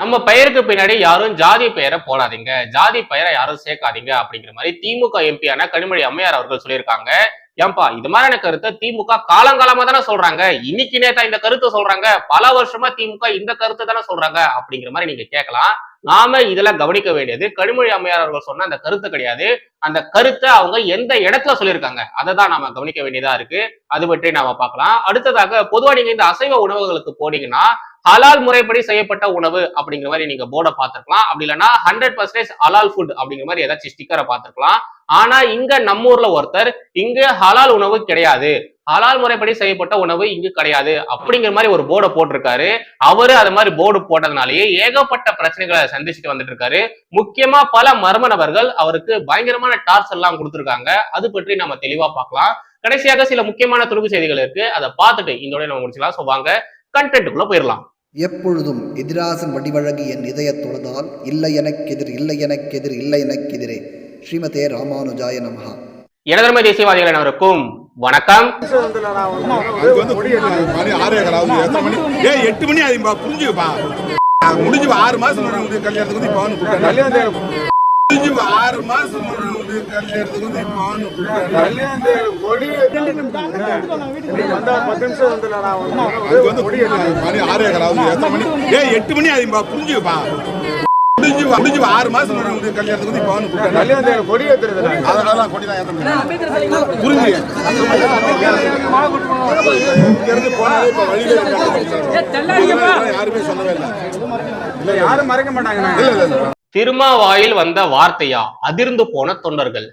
நம்ம பெயருக்கு பின்னாடி யாரும் ஜாதி பெயரை போடாதீங்க. ஜாதி பெயரை யாரும் சேர்க்காதீங்க அப்படிங்கிற மாதிரி திமுக எம்பியான கனிமொழி அம்மையார் அவர்கள் சொல்லியிருக்காங்க. ஏன்பா இது மாதிரியான கருத்தை திமுக காலங்காலமா தானே சொல்றாங்க. இன்னைக்கு நேத்தா இந்த கருத்தை சொல்றாங்க. பல வருஷமா திமுக இந்த கருத்தை தானே சொல்றாங்க அப்படிங்கிற மாதிரி நீங்க கேட்கலாம். நாம இதுல கவனிக்க வேண்டியது கனிமொழி அம்மையார் அவர்கள் சொன்ன அந்த கருத்து கிடையாது. அந்த கருத்தை அவங்க எந்த இடத்துல சொல்லியிருக்காங்க? அதை தான் நாம கவனிக்க வேண்டியதா இருக்கு. அது பற்றி நாம பார்க்கலாம். அடுத்ததாக பொதுவா நீங்க இந்த அசைவ உணவுகளுக்கு போனீங்கன்னா ஹலால் முறைப்படி செய்யப்பட்ட உணவு அப்படிங்கிற மாதிரி நீங்க போர்டை பார்த்துருக்கலாம். அப்படி இல்லைன்னா ஹண்ட்ரட் பர்சன்டேஜ் ஹலால் ஃபுட் அப்படிங்கிற மாதிரி ஏதாச்சும் ஸ்டிக்கரை பார்த்துருக்கலாம். ஆனா இங்க நம்ம ஊர்ல ஒருத்தர் இங்க ஹலால் உணவு கிடையாது. ஹலால் முறைப்படி செய்யப்பட்ட உணவு இங்கு கிடையாது அப்படிங்கிற மாதிரி ஒரு போர்டை போட்டிருக்காரு. அவரு அது மாதிரி போர்டு போட்டதுனாலேயே ஏகப்பட்ட பிரச்சனைகளை சந்திச்சுட்டு வந்துட்டு இருக்காரு முக்கியமா பல மர்ம நபர்கள் அவருக்கு பயங்கரமான டார்ச் எல்லாம் கொடுத்துருக்காங்க. அது பற்றி நம்ம தெளிவா பார்க்கலாம். கடைசியாக சில முக்கியமான துணுக்கு செய்திகள் இருக்கு. அதை பார்த்துட்டு இதோட நம்ம முடிச்சுக்கலாம். ஸோ வாங்க கண்டென்ட்டுக்குள்ள போயிடலாம். எப்பொழுதும் எதிராசன் வடிவழகு என் இதய தொழுதால் இல்லை எனக்கெதிர் இல்லை எனக்கெதிர் இல்லை எனக்கெதிரே. ஸ்ரீமதே ராமானுஜாய நமஹா. இடதுமை தேசியவாதிகள் அனைவருக்கும் வணக்கம். எட்டு மணி புரிஞ்சுப்பா முடிஞ்சு ஆறு மாசம் கல்யாணத்துக்கு வந்து இப்போ முடிஞ்சு ஆறு மாசம் வந்து கல்யாணத்துக்கு வந்து மணி ஆறே காலாவது எத்தனை மணி? எட்டு மணி ஆகுதுப்பா புரிஞ்சுப்பா முடிஞ்சு முடிஞ்சு ஆறு மாசம் கல்யாணத்துக்கு வந்து இப்போ வந்து கூப்பிட்டாங்க. அதெல்லாம் கொடி தான் ஏத்தணும். புரிஞ்சு இங்க இருந்து போனாலே இப்ப வழியில. யாருமே சொல்லவே இல்லை. யாரும் மறைக்க மாட்டாங்க இல்ல இல்ல. திருமாவாயில் வந்த வார்த்தையா? அதிர்ந்து போன தொண்டர்கள்.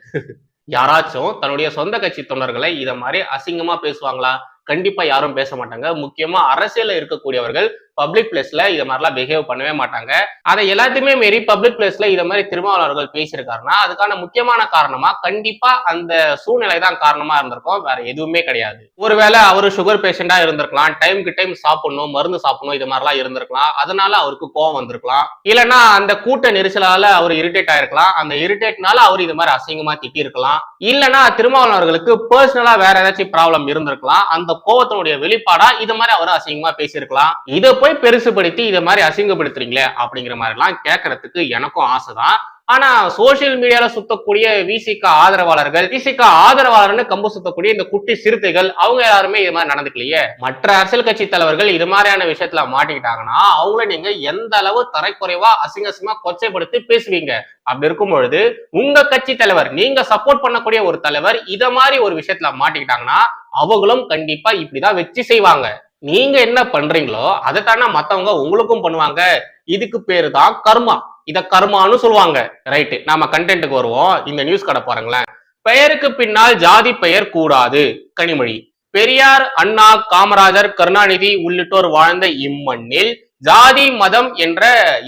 யாராச்சும் தன்னுடைய சொந்த கட்சி தொண்டர்களை இத மாதிரி அசிங்கமா பேசுவாங்களா? கண்டிப்பா யாரும் பேச மாட்டாங்க. முக்கியமா அரசியல்ல இருக்கக்கூடியவர்கள் பப்ளிக் பிளேஸ்ல இதை மாதிரிலாம் பிஹேவ் பண்ணவே மாட்டாங்க. அதை எல்லாத்தையுமே மீறி பப்ளிக் பிளேஸ்ல இதை மாதிரி திருமாவளவர்கள் பேசியிருக்காருன்னா அதுக்கான முக்கியமான காரணமா கண்டிப்பா அந்த சூழ்நிலை தான் காரணமா இருந்திருக்கும். வேற எதுவுமே கிடையாது. ஒருவேளை அவரு சுகர் பேஷண்டா இருந்திருக்கலாம் டைம்க்கு டைம் சாப்பிடணும் மருந்து சாப்பிடணும் இது மாதிரிலாம் இருந்திருக்கலாம். அதனால அவருக்கு கோவம் வந்திருக்கலாம். இல்லைன்னா அந்த கூட்ட நெரிசலால அவர் இரிட்டேட் ஆயிருக்கலாம். அந்த இரிட்டேட்னால அவர் இது மாதிரி அசிங்கமா திட்டி இருக்கலாம் இல்லைன்னா திருமாவளவர்களுக்கு பர்சனலா வேற ஏதாச்சும் ப்ராப்ளம் இருந்திருக்கலாம். அந்த கோவத்தினுடைய வெளிப்பாடா இது மாதிரி அவர் அசிங்கமா பேசியிருக்கலாம். இதை போய் பெருசுபடுத்தி இதை மாதிரி அசிங்கப்படுத்துறீங்களே அப்படிங்கிற மாதிரி எல்லாம் கேட்கறதுக்கு எனக்கும் ஆசைதான். ஆனா சோசியல் மீடியால சுத்தக்கூடிய விசிக ஆதரவாளர்கள் விசிக ஆதரவாளர்னு கம்பு சுத்தக்கூடிய இந்த குட்டி சிறுத்தைகள் அவங்க யாருமே இது மாதிரி நடந்துக்கலையே. மற்ற அரசியல் கட்சி தலைவர்கள் இது மாதிரியான விஷயத்துல மாட்டிக்கிட்டாங்கன்னா அவங்கள நீங்க எந்த அளவு தரைக்குறைவா அசிங்க கொச்சைப்படுத்தி பேசுவீங்க? அப்படி இருக்கும் பொழுது உங்க கட்சி தலைவர் நீங்க சப்போர்ட் பண்ணக்கூடிய ஒரு தலைவர் இத மாதிரி ஒரு விஷயத்துல மாட்டிக்கிட்டாங்கன்னா அவங்களும் கண்டிப்பா இப்படிதான் வச்சு செய்வாங்க. நீங்க என்ன பண்றீங்களோ அதை தானே மத்தவங்க உங்களுக்கும் பண்ணுவாங்க. இதுக்கு பேரு தான் கர்மா. இத கர்மான்னு சொல்லுவாங்க. ரைட்டு நாம கண்டென்ட்டுக்கு வருவோம். இந்த நியூஸ் கடை பாருங்களேன். பெயருக்கு பின்னால் ஜாதி பெயர் கூடாது. கனிமொழி. பெரியார் அண்ணா காமராஜர் கருணாநிதி உள்ளிட்டோர் வாழ்ந்த இம்மண்ணில் ஜாதி மதம் என்ற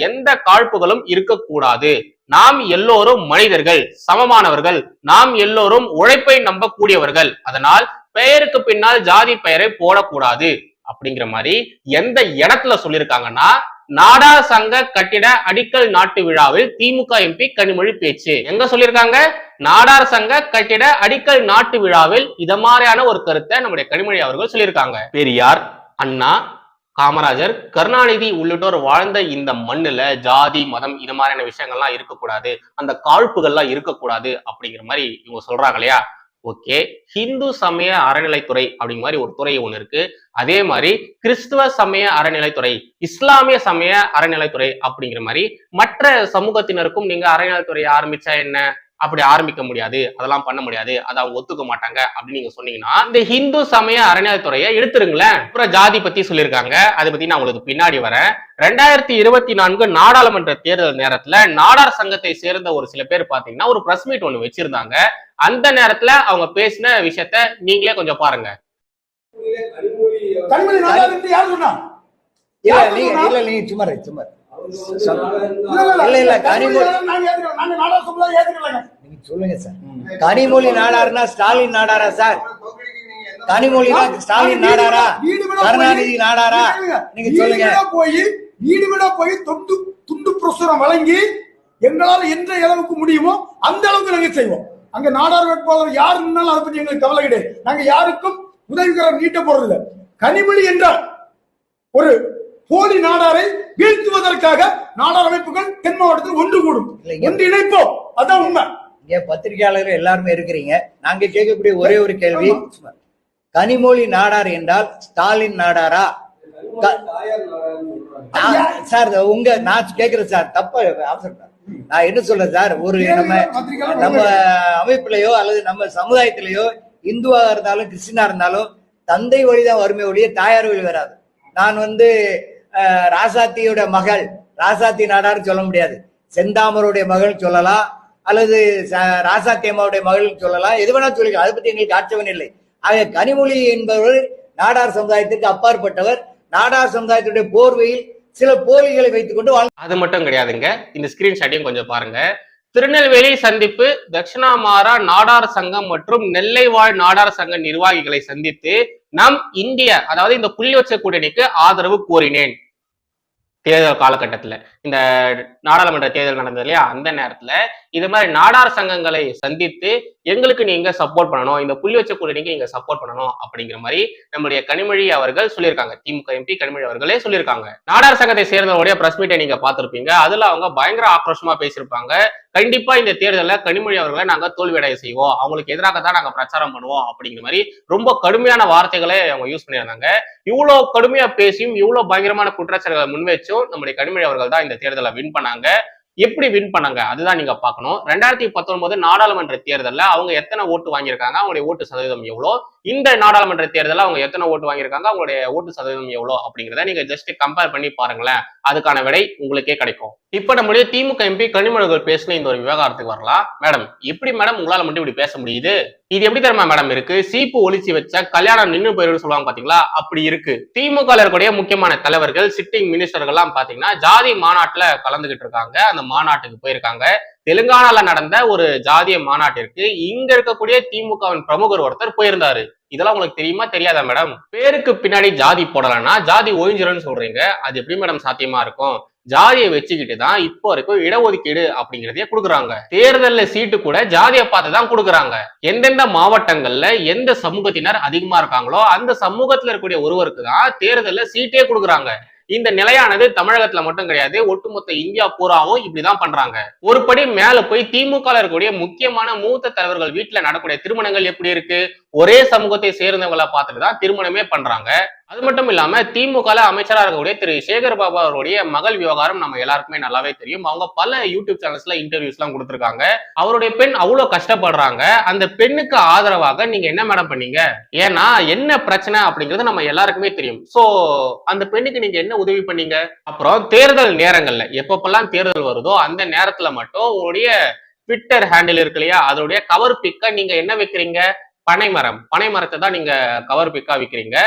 எந்த காழ்ப்புகளும் இருக்கக்கூடாது. நாம் எல்லோரும் மனிதர்கள் சமமானவர்கள். நாம் எல்லோரும் உழைப்பை நம்பக்கூடியவர்கள். அதனால் பெயருக்கு பின்னால் ஜாதி பெயரை போடக்கூடாது. அப்படிங்கிற மாதிரி எந்த இடத்துல சொல்லியிருக்காங்கன்னா நாடார் சங்க கட்டிட அடிக்கல் நாட்டு விழாவில் திமுக எம்பி கனிமொழி பேச்சு. எங்க சொல்லியிருக்காங்க? நாடார் சங்க கட்டிட அடிக்கல் நாட்டு விழாவில் இத மாதிரியான ஒரு கருத்தை நம்முடைய கனிமொழி அவர்கள் சொல்லியிருக்காங்க. பெரியார் அண்ணா காமராஜர் கருணாநிதி உள்ளிட்டோர் வாழ்ந்த இந்த மண்ணுல ஜாதி மதம் இது மாதிரியான விஷயங்கள்லாம் இருக்கக்கூடாது. அந்த காழ்ப்புகள்லாம் இருக்கக்கூடாது அப்படிங்கிற மாதிரி இவங்க சொல்றாங்க இல்லையா? ஓகே. ஹிந்து சமய அறநிலைத்துறை அப்படிங்கிற மாதிரி ஒரு துறை ஒன்று இருக்கு. அதே மாதிரி கிறிஸ்துவ சமய அறநிலைத்துறை இஸ்லாமிய சமய அறநிலைத்துறை அப்படிங்கிற மாதிரி மற்ற சமூகத்தினருக்கும் நீங்க அறநிலைத்துறை ஆரம்பிச்சா என்ன? அப்படி ஆரம்பிக்க முடியாது. அதெல்லாம் பண்ண முடியாது. அதை அவங்க ஒத்துக்க மாட்டாங்க அப்படின்னு நீங்க சொன்னீங்கன்னா இந்த ஹிந்து சமய அறநிலைத்துறையை எடுத்துருங்களேன். அப்புறம் ஜாதி பத்தி சொல்லியிருக்காங்க. அதை பத்தி நான் உங்களுக்கு பின்னாடி வரேன். ரெண்டாயிரத்தி இருபத்தி நான்கு நாடாளுமன்ற தேர்தல் நேரத்துல நாடார் சங்கத்தை சேர்ந்த ஒரு சில பேர் பாத்தீங்கன்னா ஒரு பிரஸ் மீட் ஒன்று வச்சிருந்தாங்க. அந்த நேரத்துல அவங்க பேசின விஷயத்த நீங்களே கொஞ்சம் பாருங்க. சொல்லுங்க சார். கனிமொழி நாடாருன்னா ஸ்டாலின் நாடாரா சார்? கனிமொழி ஸ்டாலின் நாடாரா? கருணாநிதி நாடாரா? நீங்க சொல்லுங்க. வீடா போய் வீடு வீடா போய் தொண்டு துண்டு பிரசுரம் வழங்கி எங்களால எந்த அளவுக்கு முடியுமோ அந்த அளவுக்கு நாங்க செய்வோம். அங்க நாடார் வேட்பாளர் யார் நின்னாலும் அதை பத்தி எங்களுக்கு கவலை கிடையாது. நாங்க யாருக்கும் உதவிகரம் நீட்ட போறது இல்ல கனிமொழி என்றால் ஒரு போலி நாடாரை வீழ்த்துவதற்காக நாடார் அமைப்புகள் தென் மாவட்டத்தில் ஒன்று கூடும். ஒன்று இணைப்போம். அதான் உண்மை. இங்க பத்திரிகையாளர்கள் எல்லாருமே இருக்கிறீங்க. நாங்க கேட்கக்கூடிய ஒரே ஒரு கேள்வி. கனிமொழி நாடார் என்றால் ஸ்டாலின் நாடாரா? சார் உங்க நான் கேக்குறேன் சார். தப்ப அவசரம். நான் என்ன சொல்றேன் சார்? ஒரு நம்ம நம்ம அமைப்புலயோ அல்லது நம்ம சமுதாயத்திலேயோ இந்துவா இருந்தாலும் கிறிஸ்டினா இருந்தாலும் தந்தை வழிதான் வறுமை ஒழிய தாயார் வழி வராது. நான் வந்து ராசாத்தியோட மகள் ராசாத்தி நாடார்னு சொல்ல முடியாது. செந்தாமருடைய மகள் சொல்லலாம் அல்லது ராசாத்தி அம்மாவுடைய மகள் சொல்லலாம். எது வேணா சொல்லிக்கலாம். அதை பத்தி எங்களுக்கு ஆட்சேபம் இல்லை. ஆக கனிமொழி என்பவர் நாடார் சமுதாயத்திற்கு அப்பாற்பட்டவர். நாடார் சமுதாயத்துடைய போர்வையில் சில போலிகளை வைத்துக் கொண்டு அது மட்டும் கிடையாதுங்க. இந்த ஸ்கிரீன்ஷாட்டையும் கொஞ்சம் பாருங்க. திருநெல்வேலி சந்திப்பு தட்சிணாமாரா நாடார் சங்கம் மற்றும் நெல்லை வாழ் நாடார் சங்க நிர்வாகிகளை சந்தித்து நம் இந்திய அதாவது இந்த புள்ளி வச்ச கூட்டணிக்கு ஆதரவு கோரினேன். தேர்தல் காலகட்டத்தில். இந்த நாடாளுமன்ற தேர்தல் நடந்தது இல்லையா? அந்த நேரத்தில் இது மாதிரி நாடார் சங்கங்களை சந்தித்து எங்களுக்கு நீங்க சப்போர்ட் பண்ணணும் இந்த புள்ளி வச்ச கூட்டணிக்கு நீங்க சப்போர்ட் பண்ணணும் அப்படிங்கிற மாதிரி நம்முடைய கனிமொழி அவர்கள் சொல்லியிருக்காங்க. திமுக எம்பி கனிமொழி அவர்களே சொல்லியிருக்காங்க. நாடார் சங்கத்தை சேர்ந்தவருடைய பிரஸ் மீட்டை நீங்க பார்த்துருப்பீங்க. அதுல அவங்க பயங்கர ஆக்ரோஷமா பேசியிருப்பாங்க. கண்டிப்பா இந்த தேர்தலில் கனிமொழி அவர்களை நாங்க தோல்வியடைய செய்வோம். அவங்களுக்கு எதிராக தான் நாங்க பிரச்சாரம் பண்ணுவோம் அப்படிங்கிற மாதிரி ரொம்ப கடுமையான வார்த்தைகளை அவங்க யூஸ் பண்ணியிருந்தாங்க. இவ்வளவு கடுமையா பேசியும் இவ்வளவு பயங்கரமான குற்றச்சாட்டுகளை முன்வச்சும் நம்முடைய கனிமொழி அவர்கள் தான் இந்த தேர்தலை வின் பண்ணாங்க. எப்படி வின் பண்ணாங்க? அதுதான் நீங்க பார்க்கணும். ரெண்டாயிரத்தி பத்தொன்பது நாடாளுமன்ற தேர்தலில் அவங்க எத்தனை ஓட்டு வாங்கியிருக்காங்க? அவங்களுடைய ஓட்டு சதவீதம் எவ்வளோ? இந்த நாடாளுமன்ற தேர்தலில் அவங்க எத்தனை ஓட்டு வாங்கியிருக்காங்க அவங்களுடைய ஓட்டு சதவீதம் எவ்வளோ அப்படிங்கிறத நீங்க ஜஸ்ட் கம்பேர் பண்ணி பாருங்களேன். அதுக்கான விடை உங்களுக்கே கிடைக்கும். இப்ப நம்முடைய திமுக எம்பி கனிமொழிகள் பேசின இந்த ஒரு விவகாரத்துக்கு வரலாம். மேடம் எப்படி மேடம் உங்களால மட்டும் இப்படி பேச முடியுது? இது எப்படி தெரியுமா மேடம் இருக்கு? சீப்பு ஒழிச்சு வச்ச கல்யாணம் நின்று போயிடும் சொல்லுவாங்க பாத்தீங்களா? அப்படி இருக்கு. திமுக இருக்கக்கூடிய முக்கியமான தலைவர்கள் சிட்டிங் மினிஸ்டர்கள்லாம் பாத்தீங்கன்னா ஜாதி மாநாட்டுல கலந்துகிட்டு இருக்காங்க. அந்த மாநாட்டுக்கு போயிருக்காங்க. தெலுங்கானால நடந்த ஒரு ஜாதிய மாநாட்டிற்கு இங்க இருக்கக்கூடிய திமுகவின் பிரமுகர் ஒருத்தர் போயிருந்தாரு. இதெல்லாம் உங்களுக்கு தெரியுமா? தெரியாதா மேடம் பேருக்கு பின்னாடி ஜாதி போடலன்னா ஜாதி ஒழிஞ்சிரும்னு சொல்றீங்க. அது எப்படி மேடம் சாத்தியமா இருக்கும்? ஜாதியை வச்சுக்கிட்டு தான் இப்போ வரைக்கும் இடஒதுக்கீடு அப்படிங்கிறதையே கொடுக்குறாங்க. தேர்தல்ல சீட்டு கூட ஜாதியை பார்த்து தான் கொடுக்குறாங்க. எந்தெந்த மாவட்டங்கள்ல எந்த சமூகத்தினர் அதிகமா இருக்காங்களோ அந்த சமூகத்துல இருக்கக்கூடிய ஒருவருக்கு தான் தேர்தல்ல சீட்டே கொடுக்குறாங்க. இந்த நிலையானது தமிழகத்துல மட்டும் கிடையாது ஒட்டுமொத்த இந்தியா பூராவும் இப்படிதான் பண்றாங்க. ஒரு படி மேல போய் திமுக இருக்கக்கூடிய முக்கியமான மூத்த தலைவர்கள் வீட்டுல நடக்கூடிய திருமணங்கள் எப்படி இருக்கு? ஒரே சமூகத்தை சேர்ந்தவங்களை பார்த்துட்டு தான் திருமணமே பண்றாங்க. அது மட்டும் இல்லாம திமுக அமைச்சராக இருக்கக்கூடிய திரு. சேகர் பாபு அவருடைய மகள் விவகாரம் நம்ம எல்லாருக்குமே நல்லாவே தெரியும். அவங்க பல யூடியூப் சேனல்ஸ்ல இன்டர்வியூஸ் எல்லாம் கொடுத்துருக்காங்க. அவருடைய பெண் அவ்வளவு கஷ்டப்படுறாங்க. அந்த பெண்ணுக்கு ஆதரவாக நீங்க என்ன மேடம் பண்ணீங்க? ஏன்னா என்ன பிரச்சனை அப்படிங்கிறது நம்ம எல்லாருக்குமே தெரியும். சோ அந்த பெண்ணுக்கு நீங்க என்ன உதவி பண்ணீங்க? அப்புறம் தேர்தல் நேரங்கள்ல எப்பப்பெல்லாம் தேர்தல் வருதோ அந்த நேரத்துல மட்டும் உங்களுடைய ட்விட்டர் ஹேண்டில் இருக்கு இல்லையா? அதோடைய கவர் பிக்க நீங்க என்ன வைக்கிறீங்க? பனைமரம். பனைமரத்தை தான் நீங்க கவர் பிக்கா விற்கிறீங்க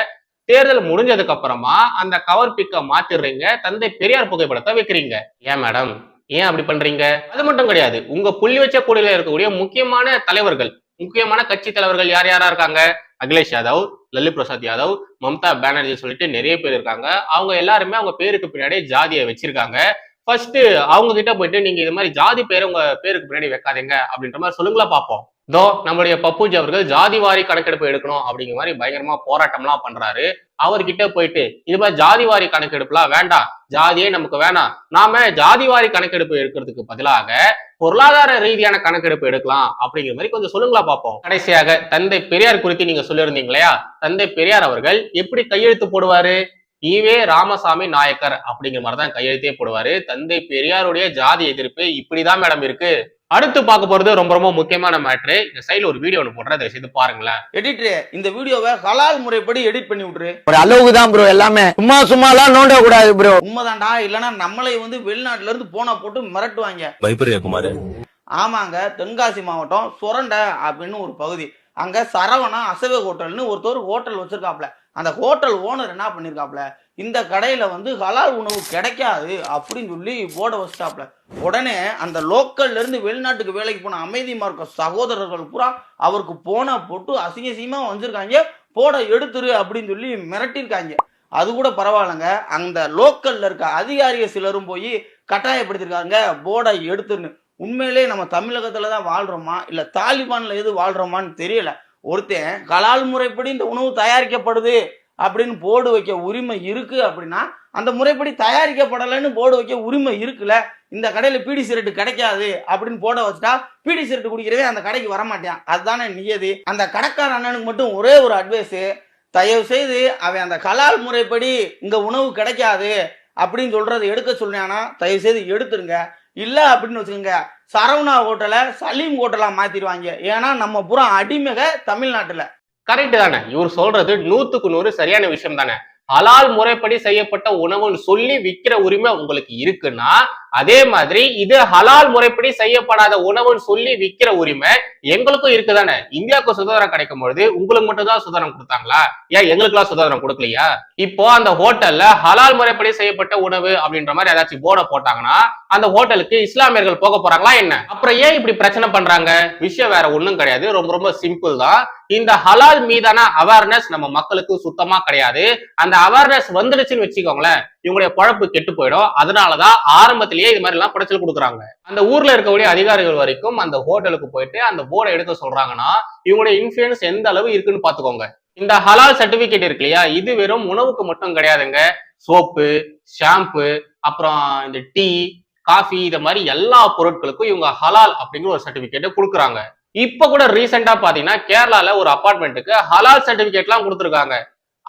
தேர்தல் முடிஞ்சதுக்கு அப்புறமா அந்த கவர் பிக்க மாத்திடுறீங்க. தந்தை பெரியார் புகைப்படத்தை வைக்கிறீங்க. ஏன் மேடம் ஏன் அப்படி பண்றீங்க? அது மட்டும் கிடையாது. உங்க புள்ளி வச்ச கூடையில இருக்கக்கூடிய முக்கியமான தலைவர்கள் முக்கியமான கட்சி தலைவர்கள் யார் யாரா இருக்காங்க? அகிலேஷ் யாதவ் லல்லு பிரசாத் யாதவ் மம்தா பானர்ஜி சொல்லிட்டு நிறைய பேர் இருக்காங்க. அவங்க எல்லாருமே அவங்க பேருக்கு பின்னாடி ஜாதியை வச்சிருக்காங்க. ஃபர்ஸ்ட் அவங்க கிட்ட போயிட்டு நீங்க இது மாதிரி ஜாதி பேரை உங்க பேருக்கு பின்னாடி வைக்காதீங்க அப்படின்ற மாதிரி சொல்லுங்களா பார்ப்போம் இதோ நம்மளுடைய பப்புஜி அவர்கள் ஜாதி வாரி கணக்கெடுப்பு எடுக்கணும் அப்படிங்கிற மாதிரி பயங்கரமா போராட்டம்லாம் பண்றாரு. அவர்கிட்ட போயிட்டு இது மாதிரி ஜாதி வாரி கணக்கெடுப்புலாம் வேண்டாம். ஜாதியே நமக்கு வேணாம். நாம ஜாதி வாரி கணக்கெடுப்பு எடுக்கிறதுக்கு பதிலாக பொருளாதார ரீதியான கணக்கெடுப்பு எடுக்கலாம் அப்படிங்கிற மாதிரி கொஞ்சம் சொல்லுங்களா பார்ப்போம். கடைசியாக தந்தை பெரியார் குறித்து நீங்க சொல்லியிருந்தீங்க இல்லையா? தந்தை பெரியார் அவர்கள் எப்படி கையெழுத்து போடுவாரு? ஈவே ராமசாமி நாயக்கர் அப்படிங்கிற மாதிரி தான் கையெழுத்தே போடுவாரு. தந்தை பெரியாருடைய ஜாதி எதிர்ப்பு இப்படிதான் மேடம் இருக்கு. அடுத்து பார்க்க போறது ரொம்ப ரொம்ப முக்கியமான மேட்ரு இந்த சைடுல ஒரு வீடியோ ஒன்று போடுறேன். தயவு செய்து பாருங்களேன். எடிட்டர் இந்த வீடியோவை ஹலால் முறைப்படி எடிட் பண்ணி விட்டுரு. ஒரு அளவுக்கு தான் ப்ரோ எல்லாமே. சும்மா சும்மாலாம் நோண்ட கூடாது ப்ரோ உண்மைதான்டா. இல்லைன்னா நம்மளை வந்து வெளிநாட்டுல இருந்து போனா போட்டு மிரட்டுவாங்க. பயப்படுறியா குமார்? ஆமாங்க. தென்காசி மாவட்டம் சுரண்டை அப்படின்னு ஒரு பகுதி. அங்க சரவணா அசைவ ஹோட்டல்னு ஒருத்தர் ஹோட்டல் வச்சிருக்காப்ல. அந்த ஹோட்டல் ஓனர் என்ன பண்ணிருக்காப்ல? இந்த கடையில் வந்து ஹலால் உணவு கிடைக்காது அப்படின்னு சொல்லி போர்டை ஸ்டாப்பில் உடனே அந்த லோக்கல்லேருந்து வெளிநாட்டுக்கு வேலைக்கு போன அமைதி இருக்க சகோதரர்கள் பூரா அவருக்கு போன போட்டு அசிங்க அசிங்கமாக வந்திருக்காங்க. போட எடுத்துரு அப்படின்னு சொல்லி மிரட்டியிருக்காங்க அது கூட பரவாயில்லைங்க. அந்த லோக்கல்ல இருக்க அதிகாரிய சிலரும் போய் கட்டாயப்படுத்திருக்காங்க. போர்டை எடுத்துருன்னு. உண்மையிலே நம்ம தமிழகத்துல தான் வாழ்றோமா? இல்ல தாலிபான்ல எது வாழ்றோமான்னு தெரியல. ஒருத்தன் கலால் முறைப்படி இந்த உணவு தயாரிக்கப்படுது. அப்படின்னு போர்டு வைக்க உரிமை இருக்கு அப்படின்னா அந்த முறைப்படி தயாரிக்கப்படலைன்னு போர்டு வைக்க உரிமை இருக்குல்ல இந்த கடையில் பீடி சிரட்டு கிடைக்காது அப்படின்னு போட வச்சுட்டா பீடி சிரட்டு குடிக்கிறவே அந்த கடைக்கு வரமாட்டான். அதுதானே நியதி. அந்த கடைக்கார அண்ணனுக்கு மட்டும் ஒரே ஒரு அட்வைஸு தயவு செய்து அவன் அந்த கலால் முறைப்படி இங்கே உணவு கிடைக்காது அப்படின்னு சொல்றதை எடுக்க சொன்னானா தயவு செய்து எடுத்துருங்க. இல்லை அப்படின்னு வச்சுக்கோங்க சரவணா ஹோட்டலை சலீம் ஹோட்டலாக மாற்றிடுவாங்க ஏன்னா நம்ம புறம் அடிமக தமிழ்நாட்டில். கரெக்ட் தானே. இவர் சொல்றது நூத்துக்கு நூறு சரியான விஷயம் தானே. ஹலால் முறைப்படி செய்யப்பட்ட உணவுன்னு சொல்லி விக்கிற உரிமை உங்களுக்கு இருக்குன்னா அதே மாதிரி இது ஹலால் முறைப்படி செய்யப்படாத உணவுன்னு சொல்லி விக்கிற உரிமை எங்களுக்கும் இருக்குதானே? இந்தியாவுக்கு சுதந்திரம் கிடைக்கும் பொழுது உங்களுக்கு மட்டும் தான் சுதந்திரம் கொடுத்தாங்களா? ஏன் எங்களுக்குலாம் சுதந்திரம் கொடுக்கலையா? இப்போ அந்த ஹோட்டல்ல ஹலால் முறைப்படி செய்யப்பட்ட உணவு அப்படின்ற மாதிரி ஏதாச்சும் போர்டை போட்டாங்கன்னா அந்த ஹோட்டலுக்கு இஸ்லாமியர்கள் போக போறாங்களா என்ன? அப்புறம் ஏன் இப்படி பிரச்சனை பண்றாங்க? விஷயம் வேற ஒண்ணும் கிடையாது. ரொம்ப ரொம்ப சிம்பிள் தான். இந்த ஹலால் மீதான அவேர்னஸ் நம்ம மக்களுக்கு சுத்தமா கிடையாது. அந்த அவேர்னஸ் வந்துடுச்சுன்னு வச்சுக்கோங்களேன். இவங்களுடைய குழப்பு கெட்டு போயிடும். அதனாலதான் ஆரம்பத்திலேயே இது மாதிரி எல்லாம் குடைச்சல் கொடுக்குறாங்க? அந்த ஊர்ல இருக்கக்கூடிய அதிகாரிகள் வரைக்கும் அந்த ஹோட்டலுக்கு போயிட்டு அந்த போர்டை எடுக்க சொல்றாங்கன்னா இவங்களுடைய இன்ஃபுளுன்ஸ் எந்த அளவு இருக்குன்னு பாத்துக்கோங்க இந்த ஹலால் சர்டிபிகேட் இருக்கு இல்லையா? இது வெறும் உணவுக்கு மட்டும் கிடையாதுங்க. சோப்பு ஷாம்பு அப்புறம் இந்த டீ காஃபி இந்த மாதிரி எல்லா பொருட்களுக்கும் இவங்க ஹலால் அப்படிங்கிற ஒரு சர்டிபிகேட்டை கொடுக்குறாங்க. இப்ப கூட ரீசெண்டா பாத்தீங்கன்னா கேரளால ஒரு அபார்ட்மெண்ட்டுக்கு ஹலால் சர்டிபிகேட்லாம் கொடுத்துருக்காங்க.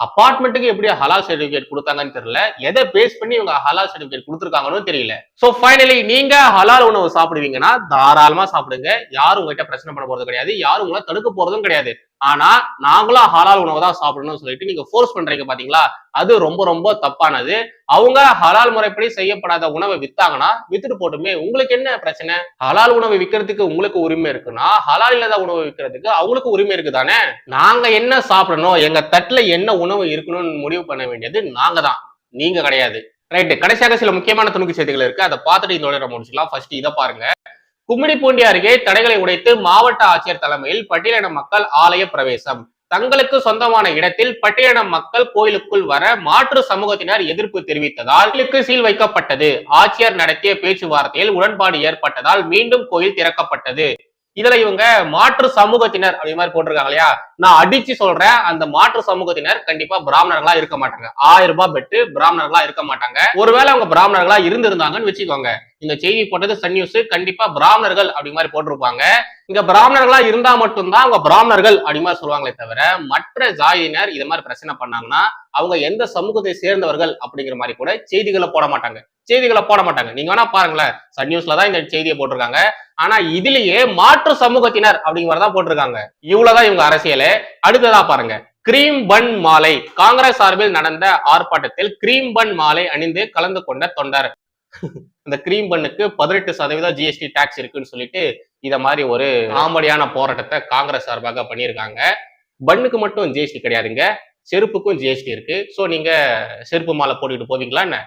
அபார்ட்மெண்ட்டுக்கு எப்படி ஹலால் சர்டிபிகேட் கொடுத்தாங்கன்னு தெரியல. எதை பேஸ் பண்ணி இவங்க ஹலால் சர்டிபிகேட் கொடுத்துருக்காங்கன்னு தெரியல. சோ ஃபைனலி நீங்க ஹலால் உணவு சாப்பிடுவீங்கன்னா தாராளமா சாப்பிடுங்க. யாரும் உங்ககிட்ட பிரச்சனை பண்ண போறது கிடையாது. யாரும் உங்களை தடுக்க போறதும் கிடையாது. ஆனா நாங்களும் ஹலால் உணவு தான் சாப்பிடணும்னு சொல்லிட்டு நீங்க ஃபோர்ஸ் பண்றீங்க பாத்தீங்களா? அது ரொம்ப ரொம்ப தப்பானது. அவங்க ஹலால் முறைப்படி செய்யப்படாத உணவை வித்தாங்கன்னா வித்துட்டு போட்டுமே உங்களுக்கு என்ன பிரச்சனை? ஹலால் உணவு விற்கிறதுக்கு உங்களுக்கு உரிமை இருக்குன்னா ஹலால் இல்லாத உணவு விற்கிறதுக்கு அவங்களுக்கு உரிமை இருக்குதானே? நாங்க என்ன சாப்பிடணும்? எங்க தட்டுல என்ன உணவு இருக்கணும்னு முடிவு பண்ண வேண்டியது நாங்க தான். நீங்க கிடையாது. ரைட்டு கடைசியாக சில முக்கியமான துணுக்கு செய்திகள் இருக்கு. அதை பார்த்துட்டு இந்த நம்ம முடிச்சுக்கலாம். ஃபர்ஸ்ட் இதை பாருங்க. கும்மிடிப்பூண்டி அருகே தடைகளை உடைத்து மாவட்ட ஆட்சியர் தலைமையில் பட்டியலின மக்கள் ஆலய பிரவேசம். தங்களுக்கு சொந்தமான இடத்தில் பட்டியலின மக்கள் கோயிலுக்குள் வர மாற்று சமூகத்தினர் எதிர்ப்பு தெரிவித்ததால் கோயிலுக்கு சீல் வைக்கப்பட்டது. ஆட்சியர் நடத்திய பேச்சுவார்த்தையில் உடன்பாடு ஏற்பட்டதால் மீண்டும் கோயில் திறக்கப்பட்டது. இதுல இவங்க மாற்று சமூகத்தினர் அப்படி மாதிரி போட்டிருக்காங்க இல்லையா? நான் அடிச்சு சொல்றேன் அந்த மாற்று சமூகத்தினர் கண்டிப்பா பிராமணர்களா இருக்க மாட்டாங்க. ஆயிரம் ரூபாய் பெட்டு பிராமணர்களா இருக்க மாட்டாங்க. ஒருவேளை அவங்க பிராமணர்களா இருந்திருந்தாங்கன்னு வச்சுக்கோங்க. இந்த செய்தி போட்டது சன் நியூஸ் கண்டிப்பா பிராமணர்கள் அப்படி மாதிரி போட்டிருப்பாங்க. இங்க பிராமணர்களா இருந்தா மட்டும்தான் அவங்க பிராமணர்கள் அப்படி மாதிரி சொல்லுவாங்களே தவிர மற்ற ஜாதியினர் இது மாதிரி பிரச்சனை பண்ணாங்கன்னா அவங்க எந்த சமூகத்தை சேர்ந்தவர்கள் அப்படிங்கிற மாதிரி கூட செய்திகளை போட மாட்டாங்க. செய்திகளை போட மாட்டாங்க. நீங்க வேணா பாருங்களேன். சன் நியூஸ்ல தான் இந்த செய்தியை போட்டிருக்காங்க. ஆனா இதுலயே மாற்று சமூகத்தினர் அப்படிங்கிறதா போட்டிருக்காங்க. இவ்வளவுதான் இவங்க அரசியலே. அடுத்ததா பாருங்க. கிரீம் பன் மாலை. காங்கிரஸ் சார்பில் நடந்த ஆர்ப்பாட்டத்தில் கிரீம் பன் மாலை அணிந்து கலந்து கொண்ட தொண்டர். இந்த கிரீம் பண்ணுக்கு பதினெட்டு சதவீதம் ஜிஎஸ்டி டாக்ஸ் இருக்குன்னு சொல்லிட்டு இத மாதிரி ஒரு காமெடியான போராட்டத்தை காங்கிரஸ் சார்பாக பண்ணியிருக்காங்க. பண்ணுக்கு மட்டும் ஜிஎஸ்டி கிடையாதுங்க. செருப்புக்கும் ஜிஎஸ்டி இருக்கு. ஸோ நீங்க செருப்பு மாலை போட்டுக்கிட்டு போவீங்களா என்ன?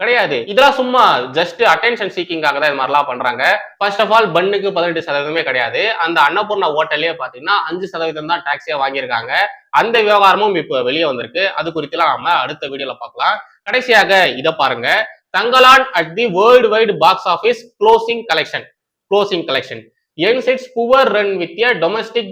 கிடையாது. இதெல்லாம் சும்மா ஜஸ்ட் அட்டென்ஷன் சீக்கிங்காக தான் இது மாதிரிலாம் பண்றாங்க. ஃபர்ஸ்ட் ஆஃப் ஆல் பண்ணுக்கு பதினெட்டு சதவீதமே கிடையாது. அந்த அன்னபூர்ணா ஹோட்டல்லே பாத்தீங்கன்னா அஞ்சு சதவீதம் தான் டாக்ஸியா வாங்கியிருக்காங்க. அந்த விவகாரமும் இப்போ வெளியே வந்திருக்கு. அது குறித்துலாம் நாம அடுத்த வீடியோல பார்க்கலாம். கடைசியாக இதை பாருங்க. Thangalaan at the worldwide box office closing collection closing collection ends poor run with a domestic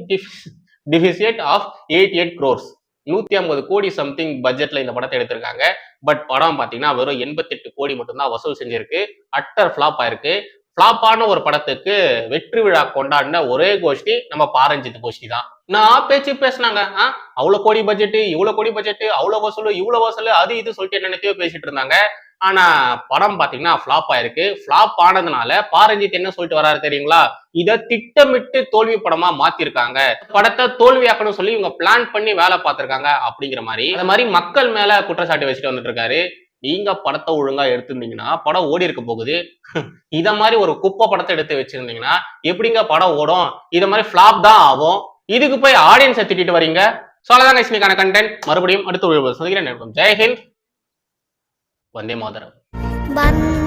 deficit of eight eight crores நூத்தி ஐம்பது கோடி சம்திங் பட்ஜெட்ல இந்த படத்தை எடுத்திருக்காங்க. பட் படம் பாத்தீங்கன்னா வெறும் எண்பத்தெட்டு கோடி மட்டும்தான் வசூல் செஞ்சிருக்கு. அட்டர் ஃப்ளாப் ஆயிருக்கு. ஃப்ளாப்பான ஒரு படத்துக்கு வெற்றி விழா கொண்டாடின ஒரே கோஷ்டி நம்ம பாரஞ்சித் கோஷ்டி தான். நான் பேச்சு பேசினாங்க? ஆ? அவ்வளவு கோடி பட்ஜெட் இவ்வளவு கோடி பட்ஜெட் அவ்வளவு வசூல் இவ்வளவு வசூல் அது இது சொல்லிட்டு என்னென்னத்தையோ பேசிட்டு இருந்தாங்க. ஆனா படம் பாத்தீங்கன்னா ஃபிளாப் ஆயிருக்கு. ஃபிளாப் ஆனதுனால பாரஞ்சித் என்ன சொல்லிட்டு வராரு தெரியுங்களா? இதை திட்டமிட்டு தோல்வி படமா மாத்திருக்காங்க. படத்தை தோல்வியாக்கணும் சொல்லி இவங்க பிளான் பண்ணி வேலை பார்த்திருக்காங்க அப்படிங்கிற மாதிரி. அந்த மாதிரி மக்கள் மேல குற்றச்சாட்டு வச்சுட்டு வந்துட்டு இருக்காரு. நீங்க படத்தை ஒழுங்கா எடுத்திருந்தீங்கன்னா படம் ஓடி இருக்க போகுது. இத மாதிரி ஒரு குப்பை படத்தை எடுத்து வச்சிருந்தீங்கன்னா எப்படிங்க படம் ஓடும்? இத மாதிரி ஃபிளாப் தான் ஆகும். இதுக்கு போய் ஆடியன்ஸை திட்டிட்டு வரீங்க. ஸோ அவ்வளோதான் கண்டென்ட் மறுபடியும் அடுத்த ஒரு சந்திக்கிறேன். ஜெய்ஹிந்த் வந்தே மாதரம் வந்த